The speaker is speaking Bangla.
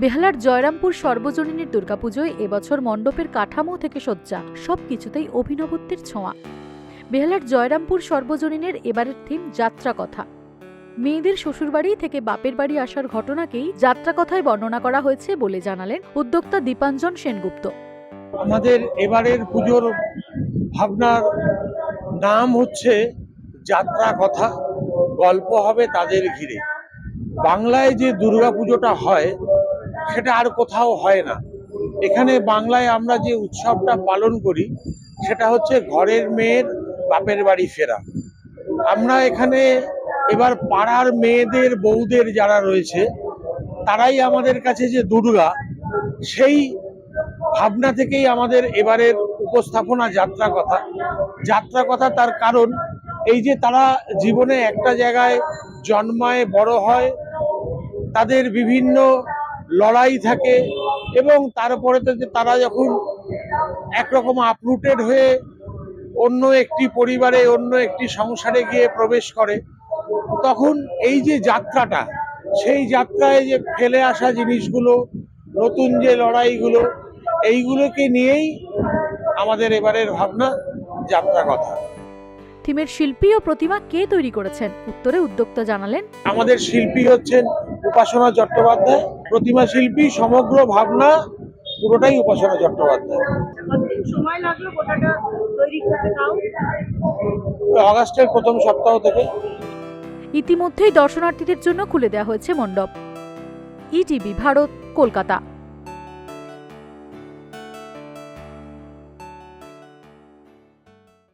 বেহালার জয়রামপুর সর্বজনীনের দুর্গাপুজোয় এবছর মণ্ডপের কাঠামো থেকে সজ্জা সব কিছুতেই অভিনবত্বের ছোঁয়া। বেহালার জয়রামপুর সর্বজনীনের এবারের থিম যাত্রা কথা। মেয়েদের শ্বশুরবাড়ি থেকে বাপের বাড়ি আসার ঘটনাকেই যাত্রা কথায় বর্ণনা করা হয়েছে বলে জানালেন উদ্যোক্তা দীপাঞ্জন সেনগুপ্ত। আমাদের এবারের পুজোর ভাবনার নাম হচ্ছে যাত্রা কথা, গল্প হবে তাদের ঘিরে। বাংলায় যে দুর্গা পুজোটা হয় সেটা আর কোথাও হয় না। এখানে বাংলায় আমরা যে উৎসবটা পালন করি, সেটা হচ্ছে ঘরের মেয়ের বাপের বাড়ি ফেরা। আমরা এখানে এবার পাড়ার মেয়েদের, বউদের যারা রয়েছে, তারাই আমাদের কাছে যে দুর্গা, সেই ভাবনা থেকেই আমাদের এবারের উপস্থাপনা যাত্রা কথা। যাত্রা কথা তার কারণ, এই যে তারা জীবনে একটা জায়গায় জন্মায়, বড় হয়, তাদের বিভিন্ন লড়াই থাকে এবং তারপরে তো যে তারা যখন একরকম আপরুটেড হয়ে অন্য একটি পরিবারে, অন্য একটি সংসারে গিয়ে প্রবেশ করে, তখন এই যে যাত্রাটা, সেই যাত্রায় যে ফেলে আসা জিনিসগুলো, নতুন যে লড়াইগুলো, এইগুলোকে নিয়েই আমাদের এবারের ভাবনা যাত্রা কথা। থিমের শিল্পী ও প্রতিমা কে তৈরি করেছেন? উত্তরে উদ্যোক্তা জানালেন আমাদের শিল্পী হচ্ছেন উপাসনা চট্টোপাধ্যায় প্রতিমা শিল্পী সমগ্র ভাবনা পুরোটাই উপাসনা চট্টোপাধ্যায়। কতদিন সময় লাগল গোটাটা তৈরি করতে তাও অগাস্টের প্রথম সপ্তাহ থেকে। ইতিমধ্যেই দর্শনার্থীদের জন্য খুলে দেওয়া হয়েছে মণ্ডপ। ইটিভি ভারত কলকাতা।